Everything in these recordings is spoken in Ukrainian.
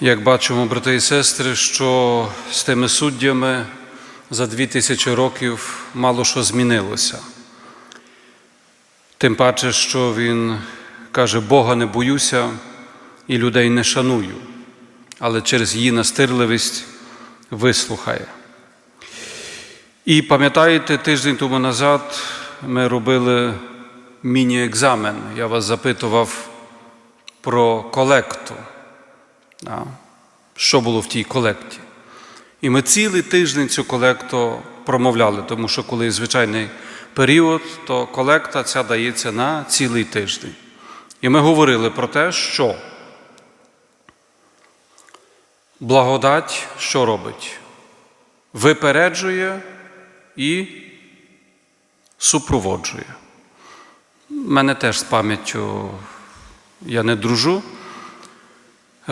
Як бачимо, брати і сестри, що з тими суддями за дві тисячі років мало що змінилося. Тим паче, що він каже, Бога не боюся і людей не шаную, але через її настирливість вислухає. І пам'ятаєте, тиждень тому назад ми робили міні-екзамен. Я вас запитував про колекту. Да? Що було в тій колекті? І ми цілий тиждень цю колекту промовляли, тому що коли звичайний період, то колекта ця дається на цілий тиждень. І ми говорили про те, що благодать що робить? Випереджує і супроводжує. Мене теж з пам'яттю я не дружу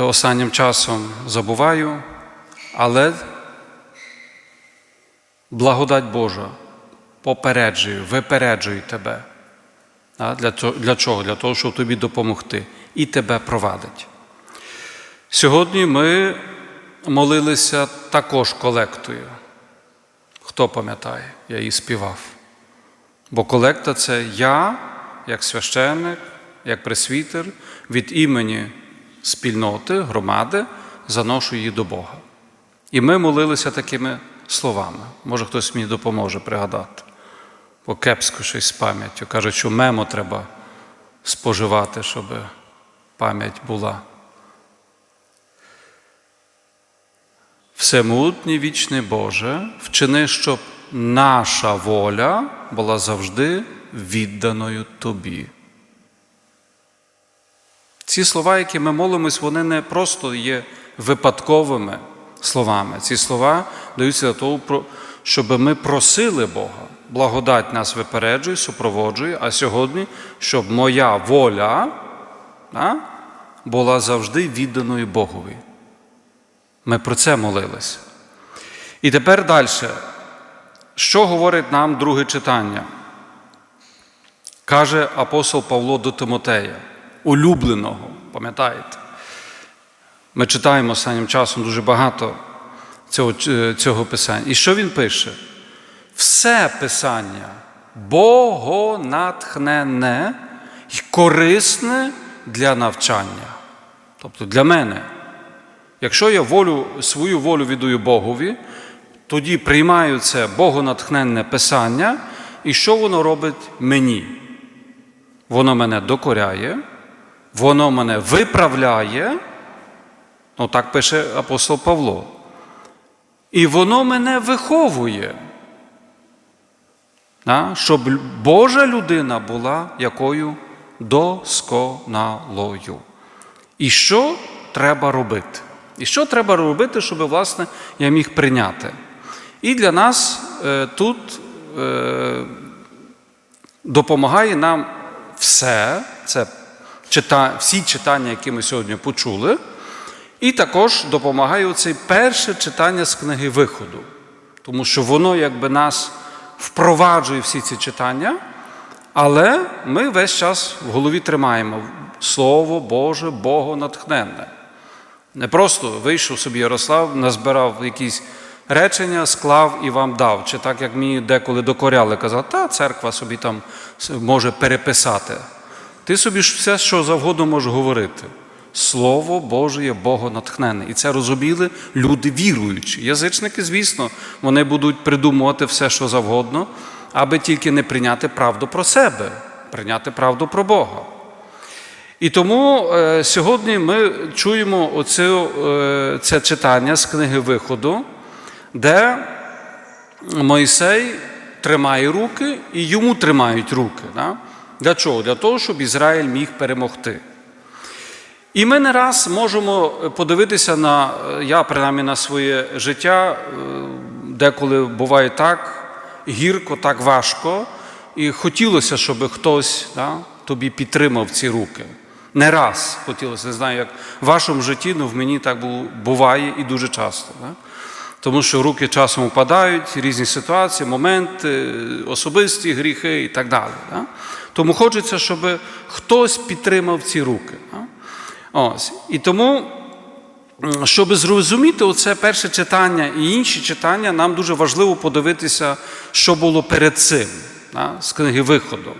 останнім часом забуваю, але благодать Божа попереджує, випереджує тебе. Для для чого? Для того, щоб тобі допомогти і тебе провадить. Сьогодні ми молилися також колектою. Хто пам'ятає, я її співав. Бо колекта це я, як священник, як пресвітер, від імені спільноти, громади, заношу її до Бога. І ми молилися такими словами. Може, хтось мені допоможе пригадати. Бо кепсько щось з пам'яттю. Кажуть, що мемо треба споживати, щоб пам'ять була. Всемутній вічний Боже, вчини, щоб наша воля була завжди відданою Тобі. Ці слова, які ми молимось, вони не просто є випадковими словами. Ці слова даються для того, щоб ми просили Бога. Благодать нас випереджує, супроводжує, а сьогодні, щоб моя воля а, була завжди відданою Богові. Ми про це молилися. І тепер далі. Що говорить нам друге читання? Каже апостол Павло до Тимотея улюбленого, пам'ятаєте? Ми читаємо останнім часом дуже багато цього, цього писання. І що він пише? Все писання богонатхнене і корисне для навчання. Тобто для мене. Якщо я волю, свою волю віддаю Богові, тоді приймаю це богонатхненне писання, і що воно робить мені? Воно мене докоряє, воно мене виправляє, ну так пише апостол Павло. І воно мене виховує, щоб Божа людина була якою досконалою. І що треба робити? І що треба робити, щоб, власне, я міг прийняти? І для нас е, тут е, допомагає нам все, це чита, всі читання, які ми сьогодні почули, і також допомагає це перше читання з книги Виходу, тому що воно якби нас впроваджує всі ці читання, але ми весь час в голові тримаємо Слово Боже, Богонатхненне. Не просто вийшов собі Ярослав, назбирав якісь речення, склав і вам дав. Чи так, як мені деколи докоряли, казав, та церква собі там може переписати. Ти собі ж все, що завгодно можеш говорити. Слово Боже є Богонатхнене. І це розуміли люди віруючі. Язичники, звісно, вони будуть придумувати все, що завгодно, аби тільки не прийняти правду про себе, прийняти правду про Бога. І тому е, сьогодні ми чуємо оце, е, це читання з книги Виходу, де Мойсей тримає руки і йому тримають руки. Да? Для чого? Для того, щоб Ізраїль міг перемогти. І ми не раз можемо подивитися на, я принаймні на своє життя, деколи буває так гірко, так важко, і хотілося, щоб хтось да, тобі підтримав ці руки. Не раз хотілося, не знаю, як в вашому житті, але в мені так буває і дуже часто. Да? Тому що руки часом впадають, різні ситуації, моменти, особисті гріхи і так далі. Да? Тому хочеться, щоб хтось підтримав ці руки. Ось. І тому щоб зрозуміти оце перше читання і інші читання, нам дуже важливо подивитися, що було перед цим з книги виходу.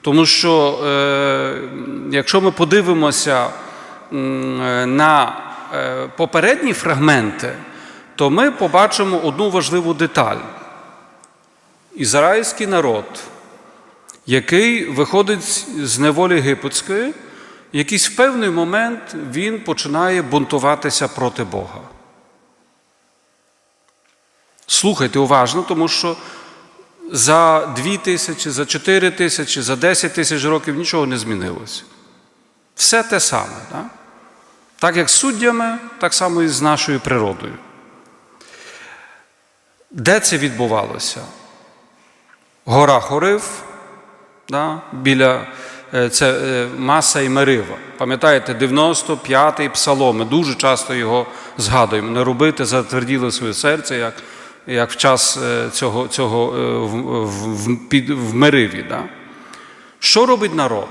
Тому що е, якщо ми подивимося е, на е, попередні фрагменти, то ми побачимо одну важливу деталь. Ізраїльський народ, який виходить з неволі єгипетської, якийсь в певний момент він починає бунтуватися проти Бога. Слухайте уважно, тому що за дві тисячі, за чотири тисячі, за 10 тисяч років нічого не змінилося. Все те саме. Так, так як з суддями, так само і з нашою природою. Де це відбувалося? Гора Хорив, да, біля е, це е, Маса і Мерива. Пам'ятаєте, 95-й псалом, ми дуже часто його згадуємо. Не робити затверділо своє серце, як, як в час е, цього, цього в, в, під, в Мериві. Да? Що робить народ?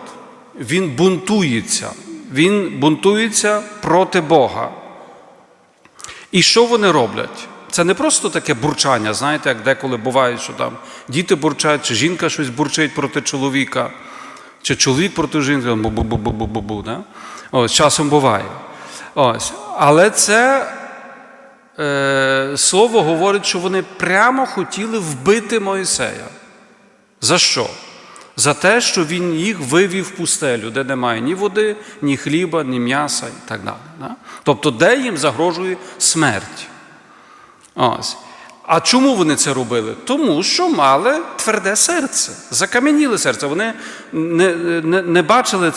Він бунтується. Він бунтується проти Бога. І що вони роблять? Це не просто таке бурчання, знаєте, як деколи буває, що там діти бурчать, чи жінка щось бурчить проти чоловіка, чи чоловік проти жінки, бу-бу-бу-бу-бу-бу, да? Ось, часом буває. Ось. Але це е, слово говорить, що вони прямо хотіли вбити Моїсея. За що? За те, що він їх вивів в пустелю, де немає ні води, ні хліба, ні м'яса і так далі. Да? Тобто, де їм загрожує смерть. Ось. А чому вони це робили? Тому що мали тверде серце, закам'яніли серце. Вони не, не, не бачили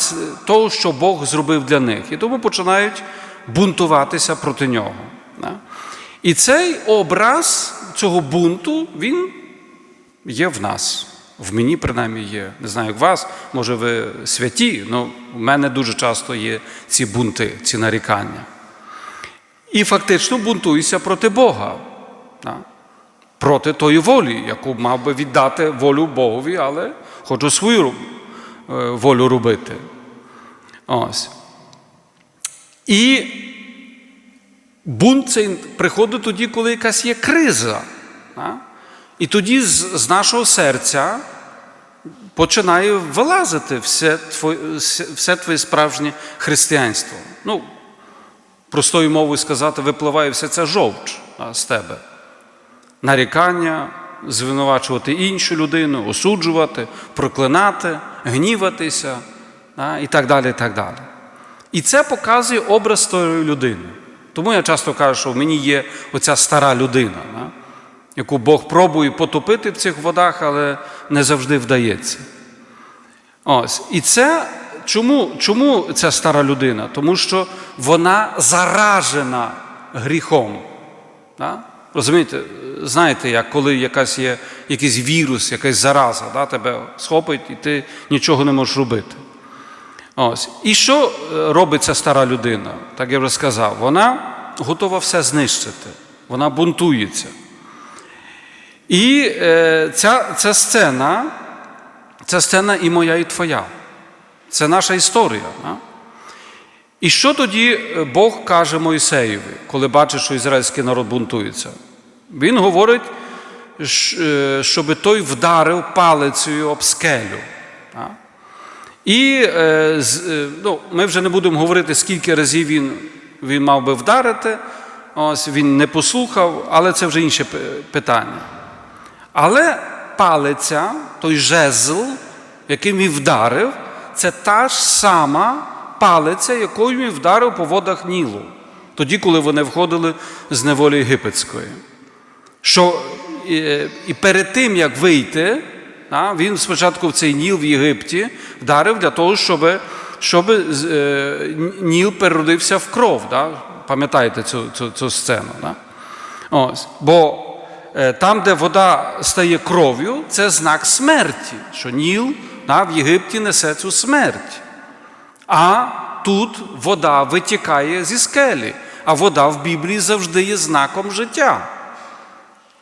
того, що Бог зробив для них. І тому починають бунтуватися проти нього. І цей образ цього бунту, він є в нас. В мені, принаймні, є. Не знаю, як вас, може, ви святі, але в мене дуже часто є ці бунти, ці нарікання. І фактично бунтуюся проти Бога? Проти тої волі, яку мав би віддати волю Богові, але хочу свою е, волю робити. Ось. І бунт цей приходить тоді, коли якась є криза. І тоді з, нашого серця починає вилазити все твоє, все твоє справжнє християнство. Ну, простою мовою сказати, випливає все це жовч з тебе. Нарікання, звинувачувати іншу людину, осуджувати, проклинати, гніватися і так далі. І так далі. І це показує образ тої людини. Тому я часто кажу, що в мені є оця стара людина, яку Бог пробує потопити в цих водах, але не завжди вдається. Ось. І це чому, чому ця стара людина? Тому що вона заражена гріхом. Да? Розумієте, знаєте, як коли якась є якийсь вірус, якась зараза, да, тебе схопить, і ти нічого не можеш робити. Ось. І що е, робить ця стара людина? Так я вже сказав, вона готова все знищити, вона бунтується. І е, ця, ця сцена, ця сцена і моя, і твоя. Це наша історія. Да? І що тоді Бог каже Мойсеєві, коли бачить, що ізраїльський народ бунтується? Він говорить, е, щоб той вдарив палицею об скелю. І е, е, ну, ми вже не будемо говорити, скільки разів він, він мав би вдарити. Ось він не послухав, але це вже інше питання. Але палиця, той жезл, яким він вдарив, це та ж сама палиця, якою він вдарив по водах Нілу, тоді, коли вони входили з неволі єгипетської. Що е, і перед тим, як вийти, він спочатку в цей Ніл в Єгипті вдарив для того, щоб, щоб е, Ніл переродився в кров. Пам'ятаєте цю, цю, цю сцену? Ось. Бо е, там, де вода стає кров'ю, це знак смерті, що Ніл в Єгипті несе цю смерть. А тут вода витікає зі скелі, а вода в Біблії завжди є знаком життя.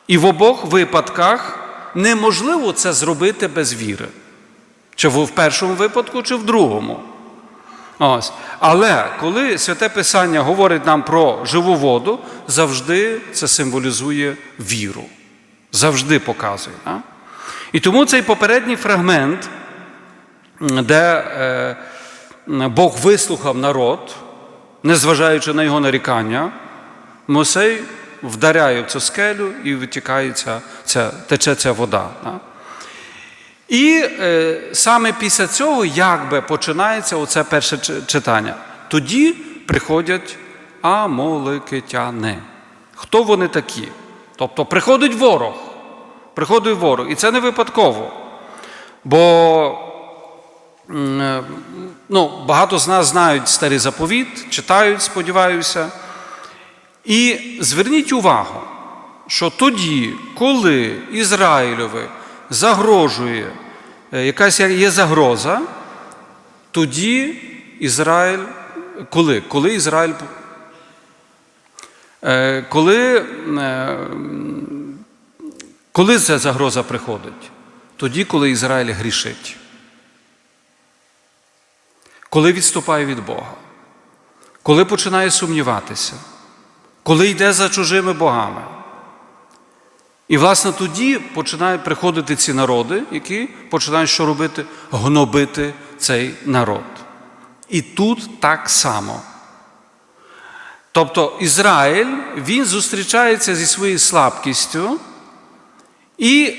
І в обох випадках неможливо це зробити без віри. Чи в першому випадку, чи в другому. Ось. Але коли святе Писання говорить нам про живу воду, завжди це символізує віру. Завжди показує. Да? І тому цей попередній фрагмент, де е, Бог вислухав народ, незважаючи на його нарікання, Мосей вдаряє в цю скелю і витікає ця, тече ця вода. Да? І е, саме після цього якби починається оце перше читання. Тоді приходять амоликитяни. Хто вони такі? Тобто приходить ворог. Приходить ворог. І це не випадково. Бо е, ну, багато з нас знають старий заповіт, читають, сподіваюся. І зверніть увагу, що тоді, коли Ізраїльові загрожує е, якась є загроза, тоді Ізраїль, коли? Коли Ізраїль. е, Коли, е, коли ця загроза приходить? Тоді, коли Ізраїль грішить. Коли відступає від Бога, коли починає сумніватися, коли йде за чужими богами. І, власне, тоді починають приходити ці народи, які починають що робити? Гнобити цей народ. І тут так само. Тобто Ізраїль він зустрічається зі своєю слабкістю і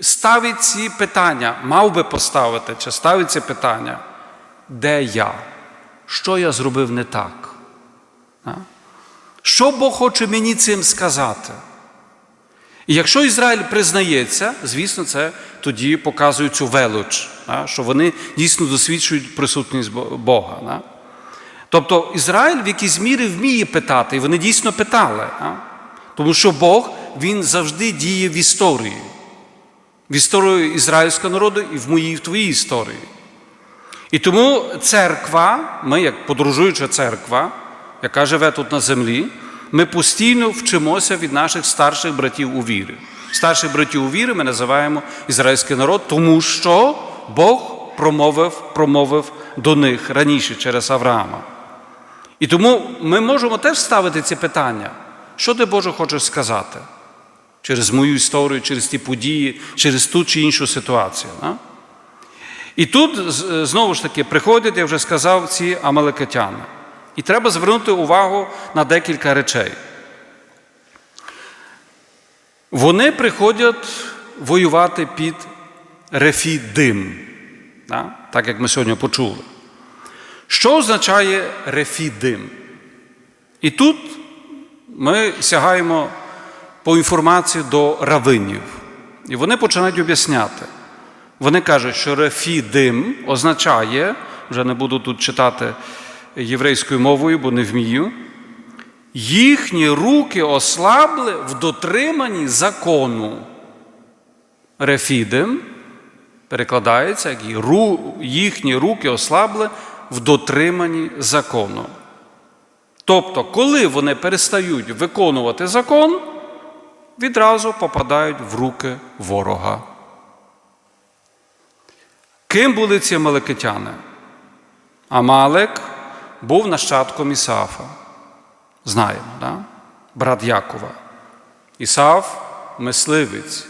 ставить ці питання, мав би поставити, чи ставить ці питання, де я? Що я зробив не так? Що Бог хоче мені цим сказати? І якщо Ізраїль признається, звісно, це тоді показує цю велич, що вони дійсно досвідчують присутність Бога. Тобто Ізраїль в якійсь мірі вміє питати, і вони дійсно питали. Тому що Бог він завжди діє в історії, в історії ізраїльського народу і в моїй, в твоїй історії. І тому церква, ми, як подорожуюча церква, яка живе тут на землі, ми постійно вчимося від наших старших братів у вірі. Старших братів у вірі ми називаємо ізраїльський народ, тому що Бог промовив, промовив до них раніше через Авраама. І тому ми можемо теж ставити ці питання, що ти Боже хочеш сказати через мою історію, через ті події, через ту чи іншу ситуацію. а? І тут знову ж таки приходять, я вже сказав, ці амалекитяни. І треба звернути увагу на декілька речей. Вони приходять воювати під Рефідим, так як ми сьогодні почули. Що означає Рефідим? І тут ми сягаємо по інформації до равинів. І вони починають об'ясняти. Вони кажуть, що рефідим означає, вже не буду тут читати єврейською мовою, бо не вмію. Їхні руки ослабли в дотриманні закону. Рефідим перекладається, як їхні руки ослабли в дотриманні закону. Тобто, коли вони перестають виконувати закон, відразу попадають в руки ворога. Ким були ці амалекитяни? Амалек був нащадком Ісафа. Знаємо, да? брат Якова. Ісаф мисливець,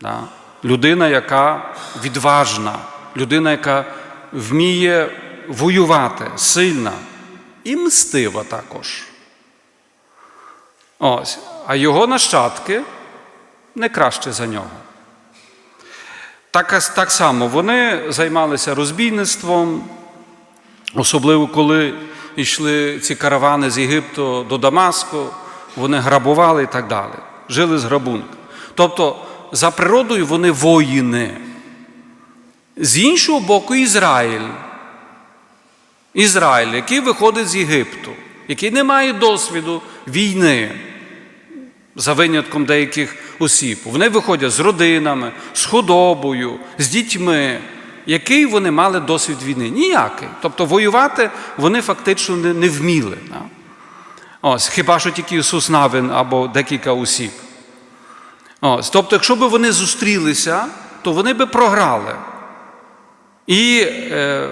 да? людина, яка відважна, людина, яка вміє воювати, сильна і мстива також. Ось. А його нащадки не краще за нього. Так, так само вони займалися розбійництвом, особливо коли йшли ці каравани з Єгипту до Дамаску, вони грабували і так далі. Жили з грабунка. Тобто, за природою вони воїни. З іншого боку, Ізраїль. Ізраїль, який виходить з Єгипту, який не має досвіду війни, за винятком деяких осіб. Вони виходять з родинами, з худобою, з дітьми. Який вони мали досвід війни? Ніякий. Тобто воювати вони фактично не, вміли. Ось, хіба що тільки Ісус Навин або декілька осіб. Ось, тобто, якщо б вони зустрілися, то вони би програли. І е,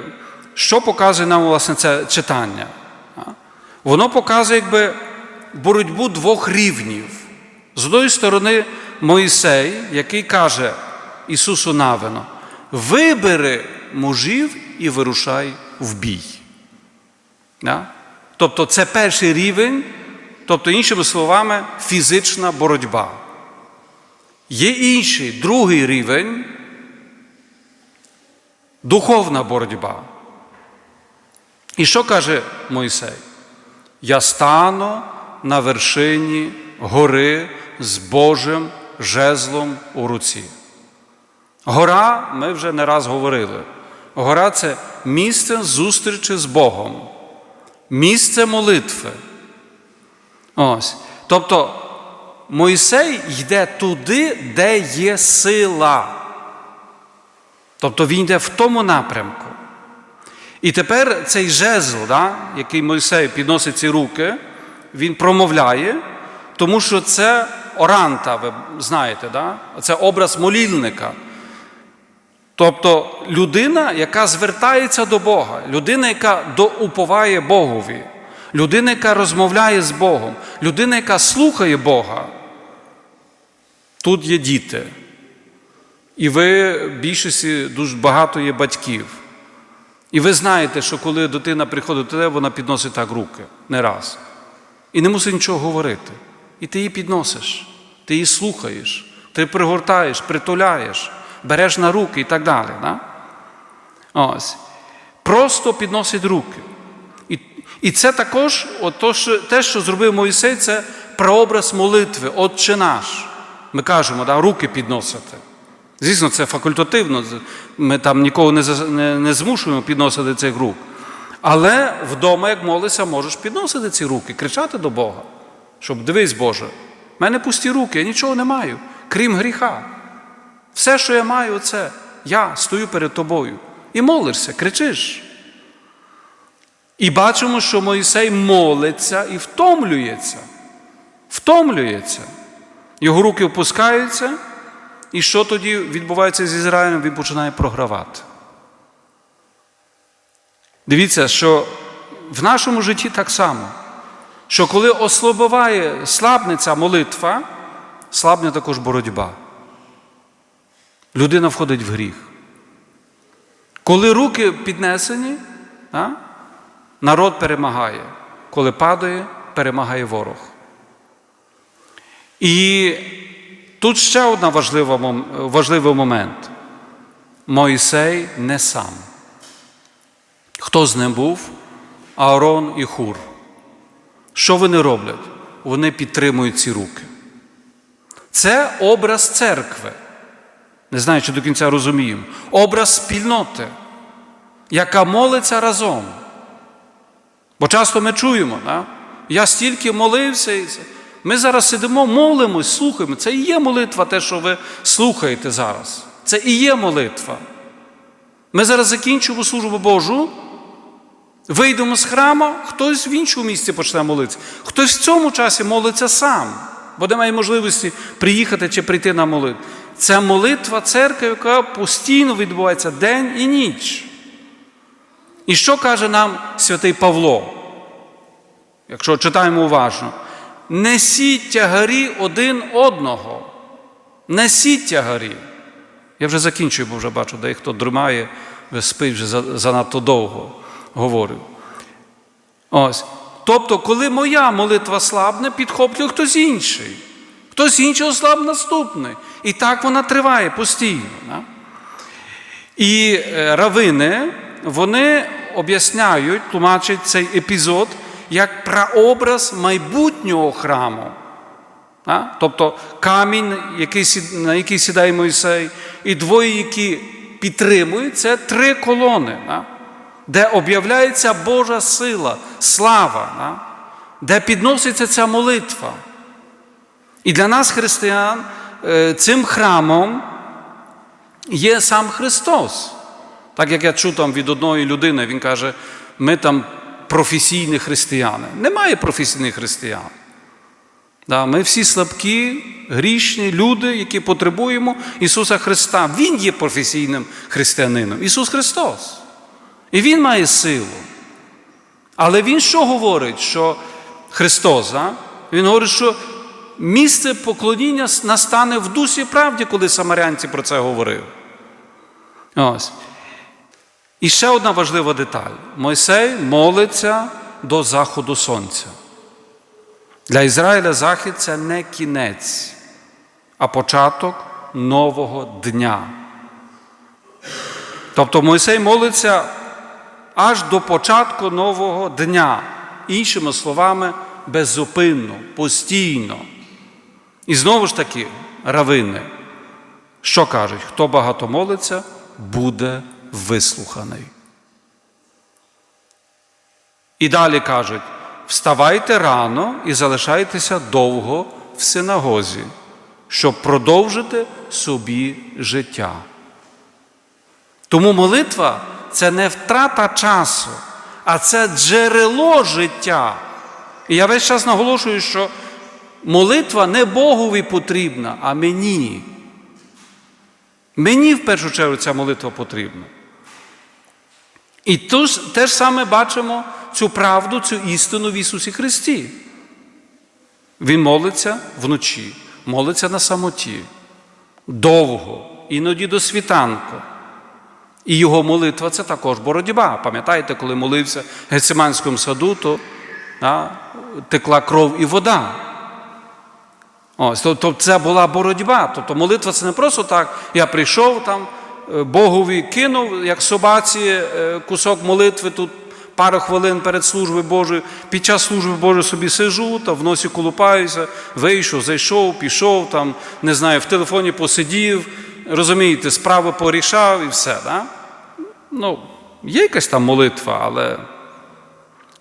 що показує нам власне це читання? Воно показує якби боротьбу двох рівнів. З одної сторони, Моїсей, який каже Ісусу Навино, вибери мужів і вирушай в бій. Да? Тобто це перший рівень, тобто, іншими словами, фізична боротьба. Є інший, другий рівень духовна боротьба. І що каже Мойсей? Я стану на вершині гори з Божим жезлом у руці. Гора, ми вже не раз говорили. Гора це місце зустрічі з Богом, місце молитви. Ось. Тобто Мойсей йде туди, де є сила. Тобто він йде в тому напрямку. І тепер цей жезл, да, який Мойсей підносить ці руки, він промовляє, тому що це оранта, ви знаєте, да? це образ молільника. Тобто людина, яка звертається до Бога, людина, яка доуповає Богові, людина, яка розмовляє з Богом, людина, яка слухає Бога. Тут є діти. І ви більшості дуже багато є батьків. І ви знаєте, що коли дитина приходить до тебе, вона підносить так руки не раз. І не мусить нічого говорити. І ти її підносиш, ти її слухаєш, ти пригортаєш, притуляєш, береш на руки і так далі. Да? Ось. Просто підносить руки. І і це також от то, що, те, що зробив Моїсей, це прообраз молитви, Отче наш. Ми кажемо, да, руки підносити. Звісно, це факультативно, ми там нікого не, не, не змушуємо підносити цих рук. Але вдома, як молишся, можеш підносити ці руки, кричати до Бога, щоб дивись, Боже, в мене пусті руки, я нічого не маю, крім гріха. Все, що я маю, це я стою перед тобою. І молишся, кричиш. І бачимо, що Моїсей молиться і втомлюється. Втомлюється. Його руки опускаються. І що тоді відбувається з Ізраїлем? Він починає програвати. Дивіться, що в нашому житті так само, що коли ослабуває, слабне ця молитва, слабне також боротьба. Людина входить в гріх. Коли руки піднесені, народ перемагає. Коли падає, перемагає ворог. І Тут ще один важливий момент. Мойсей не сам. Хто з ним був? Аарон і Хур. Що вони роблять? Вони підтримують ці руки. Це образ церкви. Не знаю, чи до кінця розуміємо. Образ спільноти, яка молиться разом. Бо часто ми чуємо, да? я стільки молився. і ми зараз сидимо, молимось, слухаємо. Це і є молитва, те, що ви слухаєте зараз. Це і є молитва. Ми зараз закінчимо службу Божу, вийдемо з храму, хтось в іншому місці почне молитися. Хтось в цьому часі молиться сам, бо немає можливості приїхати чи прийти на молитву. Це молитва церкви, яка постійно відбувається день і ніч. І що каже нам святий Павло? Якщо читаємо уважно. Несіть тягарі один одного. Несіть тягарі. Я вже закінчую, бо вже бачу, де хто вже спить вже занадто довго говорю. Ось. Тобто, коли моя молитва слабне, підхоплює хтось інший. Хтось інший ослаб наступний. І так вона триває постійно. Да? І е, равини, вони об'ясняють, тлумачать цей епізод як прообраз майбутнього храму. А? Тобто камінь, на який сідає Мойсей, і двоє, які підтримують, це три колони, а? де об'являється Божа сила, слава, а? де підноситься ця молитва. І для нас, християн, цим храмом є сам Христос. Так як я чув там від одної людини, він каже, ми там професійні християни. Немає професійних християн. Да, Ми всі слабкі, грішні люди, які потребуємо Ісуса Христа. Він є професійним християнином. Ісус Христос. І Він має силу. Але Він що говорить? Що Христос, а? Він говорить, що місце поклоніння настане в дусі правді, коли самарянці про це говорили. Ось. І ще одна важлива деталь. Мойсей молиться до заходу сонця. Для Ізраїля захід це не кінець, а початок нового дня. Тобто Мойсей молиться аж до початку нового дня. Іншими словами, беззупинно, постійно. І знову ж таки, равини, що кажуть, хто багато молиться, буде вислуханий. І далі кажуть: вставайте рано і залишайтеся довго в синагозі, щоб продовжити собі життя. Тому молитва це не втрата часу, а це джерело життя. І я весь час наголошую, що молитва не Богові потрібна, а мені. Мені в першу чергу ця молитва потрібна. І тут теж саме бачимо цю правду, цю істину в Ісусі Христі. Він молиться вночі, молиться на самоті, довго, іноді до світанку. І його молитва це також боротьба. Пам'ятаєте, коли молився в Гециманському саду, то а, текла кров і вода. Ось, Тобто це була боротьба. Тобто молитва це не просто так, я прийшов там, Богові кинув, як собаці, кусок молитви тут пару хвилин перед службою Божою. Під час служби Божої собі сижу, та в носі колупаюся, вийшов, зайшов, пішов, там, не знаю, в телефоні посидів, розумієте, справи порішав і все. Да? Ну, Є якась там молитва, але.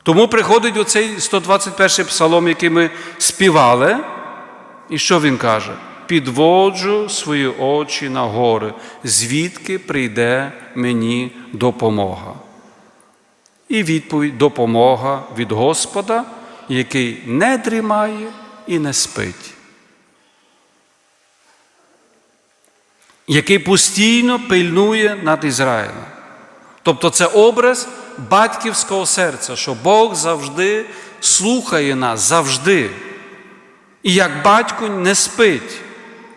Тому приходить оцей 121 й псалом, який ми співали. І що він каже? Підводжу свої очі на гори, звідки прийде мені допомога. І відповідь допомога від Господа, який не дрімає і не спить, який постійно пильнує над Ізраїлем. Тобто це образ батьківського серця, що Бог завжди слухає нас, завжди. І як батько не спить.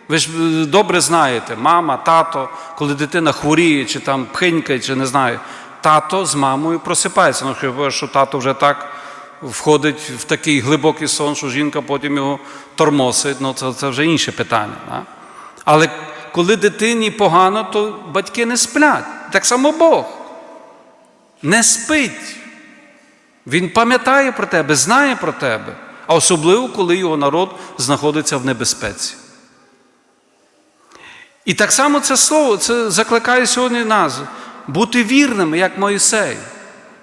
Ви ж добре знаєте, мама, тато, коли дитина хворіє, чи там пхинькає, чи не знаю, тато з мамою просипається. Ну, хіба що тато вже так входить в такий глибокий сон, що жінка потім його тормосить, ну це, це вже інше питання. Да? Але коли дитині погано, то батьки не сплять. Так само Бог не спить. Він пам'ятає про тебе, знає про тебе, а особливо, коли його народ знаходиться в небезпеці. І так само це слово це закликає сьогодні нас бути вірними, як Моїсей,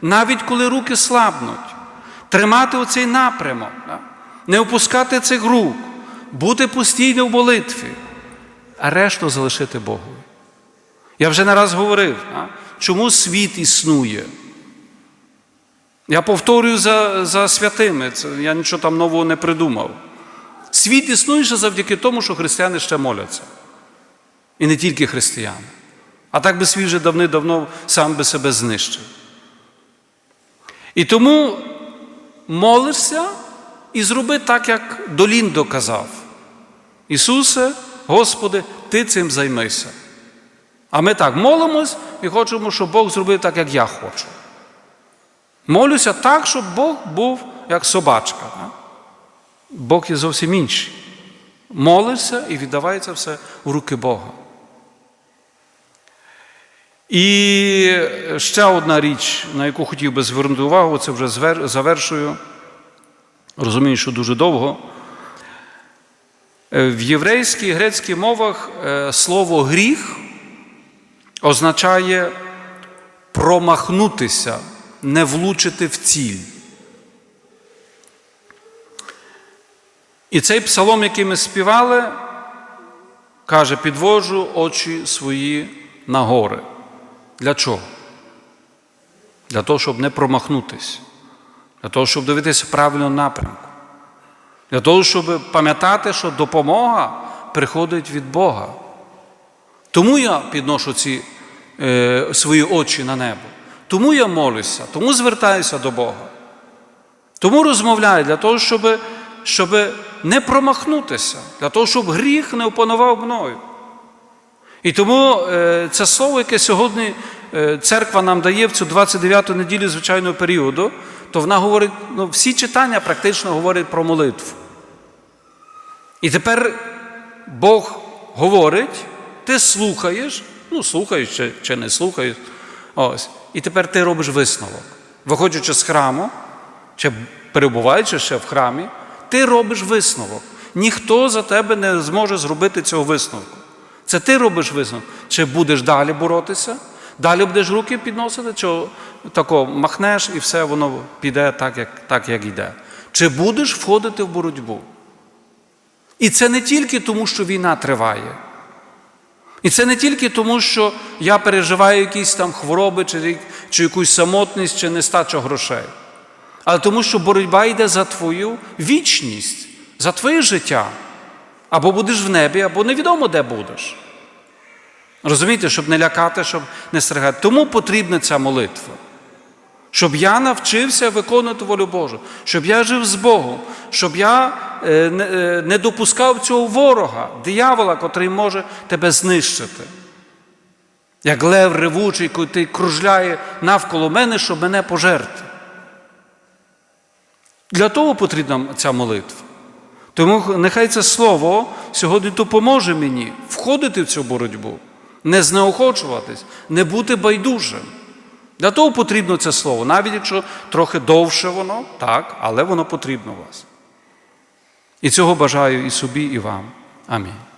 навіть коли руки слабнуть, тримати оцей напрямок, не опускати цих рук, бути постійно в молитві, а решту залишити Богу. Я вже не раз говорив, чому світ існує. Я повторюю за за святими, це, я нічого там нового не придумав. Світ існує ще завдяки тому, що християни ще моляться. І не тільки християни. А так би світ вже давни-давно сам би себе знищив. І тому молишся і зроби так, як Долін доказав. Ісусе, Господи, Ти цим займися. А ми так молимось і хочемо, щоб Бог зробив так, як я хочу. Молюся так, щоб Бог був як собачка. Бог є зовсім інший. Молишся і віддавається все в руки Бога. І ще одна річ, на яку хотів би звернути увагу, це вже завершую. Розумію, що дуже довго. В єврейській і грецькій мовах слово гріх означає промахнутися, не влучити в ціль. І цей псалом, який ми співали, каже: підвожу очі свої на гори. Для чого? Для того, щоб не промахнутися, для того, щоб дивитися правильно напрямку, для того, щоб пам'ятати, що допомога приходить від Бога. Тому я підношу ці е, свої очі на небо. Тому я молюся, тому звертаюся до Бога. Тому розмовляю для того, щоб, щоб не промахнутися, для того, щоб гріх не опанував мною. І тому е, це слово, яке сьогодні е, церква нам дає в цю 29-ту неділю звичайного періоду, то вона говорить, ну, всі читання практично говорять про молитву. І тепер Бог говорить, ти слухаєш, ну, слухаєш чи, чи не слухаєш. Ось. І тепер ти робиш висновок. Виходячи з храму, чи перебуваючи ще в храмі, ти робиш висновок. Ніхто за тебе не зможе зробити цього висновку. Це ти робиш висновок. Чи будеш далі боротися, далі будеш руки підносити, чи тако махнеш і все воно піде так, як, так, як йде. Чи будеш входити в боротьбу? І це не тільки тому, що війна триває. І це не тільки тому, що я переживаю якісь там хвороби, чи, чи якусь самотність, чи нестачу грошей. Але тому, що боротьба йде за твою вічність, за твоє життя. Або будеш в небі, або невідомо де будеш. Розумієте, щоб не лякати, щоб не стригати. Тому потрібна ця молитва. Щоб я навчився виконувати волю Божу, щоб я жив з Богом, щоб я не, е, допускав цього ворога, диявола, котрий може тебе знищити. Як лев ревучий, який кружляє навколо мене, щоб мене пожерти. Для того потрібна ця молитва. Тому нехай це слово сьогодні допоможе мені входити в цю боротьбу, не знеохочуватись, не бути байдужим. Для того потрібно це слово, навіть якщо трохи довше воно, так, але воно потрібно вас. І цього бажаю і собі, і вам. Амінь.